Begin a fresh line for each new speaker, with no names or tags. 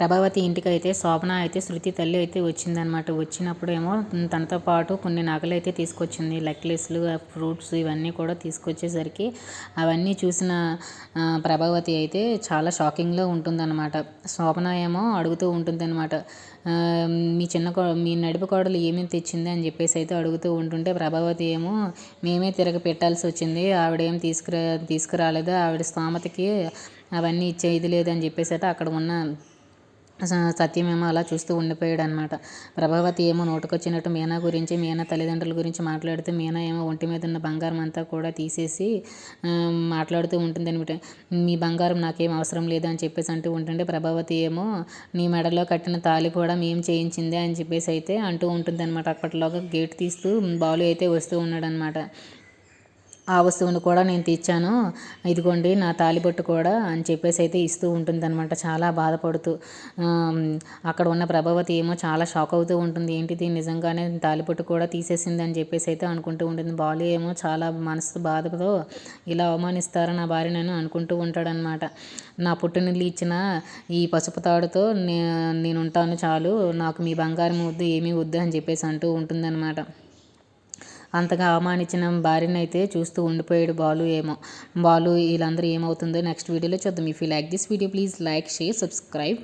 ప్రభావతి ఇంటికి అయితే శోభన అయితే శృతి తల్లి అయితే వచ్చిందనమాట వచ్చినప్పుడు ఏమో తనతో పాటు కొన్ని నగలు అయితే తీసుకొచ్చింది. నెక్లెస్లు ఫ్రూట్స్ ఇవన్నీ కూడా తీసుకొచ్చేసరికి అవన్నీ చూసిన ప్రభావతి అయితే చాలా షాకింగ్లో ఉంటుందన్నమాట. శోభన ఏమో అడుగుతూ ఉంటుందన్నమాట. మీ చిన్న మీ నడిపి కోడలు ఏమేమి తెచ్చింది అని చెప్పేసి అయితే అడుగుతూ ఉంటుంటే ప్రభావతి ఏమో మేమే తిరగ పెట్టాల్సి వచ్చింది. ఆవిడేం తీసుకురా తీసుకురాలేదు. ఆవిడ స్తోమతకి అవన్నీ ఇచ్చే ఇది లేదని చెప్పేసి అయితే అక్కడ ఉన్న సత్యమేమో అలా చూస్తూ ఉండిపోయాడు అనమాట ప్రభావతి ఏమో నోటుకొచ్చినట్టు మీనా గురించి మీనా తల్లిదండ్రుల గురించి మాట్లాడుతూ మీనా ఏమో ఒంటి మీద ఉన్న బంగారం అంతా కూడా తీసేసి మాట్లాడుతూ ఉంటుంది అనమాట మీ బంగారం నాకేం అవసరం లేదు అని చెప్పేసి అంటూ ఉంటుంటే ప్రభావతి ఏమో నీ మెడలో కట్టిన తాలి కూడా మేము చేయించిందే అని చెప్పేసి అయితే అంటూ ఉంటుంది అనమాట అప్పటిలోగా గేట్ తీస్తూ బాలు అయితే వస్తూ ఉన్నాడు అనమాట ఆ వస్తువును కూడా నేను తెచ్చాను. ఇదిగోండి నా తాలిబొట్టు కూడా అని చెప్పేసి అయితే ఇస్తూ ఉంటుందన్నమాట. చాలా బాధపడుతూ అక్కడ ఉన్న ప్రభావతి ఏమో చాలా షాక్ అవుతూ ఉంటుంది. ఏంటిది? నిజంగానే తాలిబొట్టు కూడా తీసేసింది అని చెప్పేసి అయితే అనుకుంటూ ఉంటుంది. బాలు ఏమో చాలా మనసు బాధతో ఇలా అవమానిస్తారా నా భార్య నేను అనుకుంటూ ఉంటాడనమాట నా పుట్టినల్లి ఇచ్చిన ఈ పసుపు తాడుతో నేను ఉంటాను చాలు. నాకు మీ బంగారం వద్దు ఏమీ వద్దు అని చెప్పేసి అంటూ ఉంటుందన్నమాట. అంతగా అవమానించిన భార్యను అయితే చూస్తూ ఉండిపోయాడు బాలు ఏమో. బాలు వీళ్ళందరూ ఏమవుతుందో నెక్స్ట్ వీడియోలో చూద్దాం. If you like this video please like share subscribe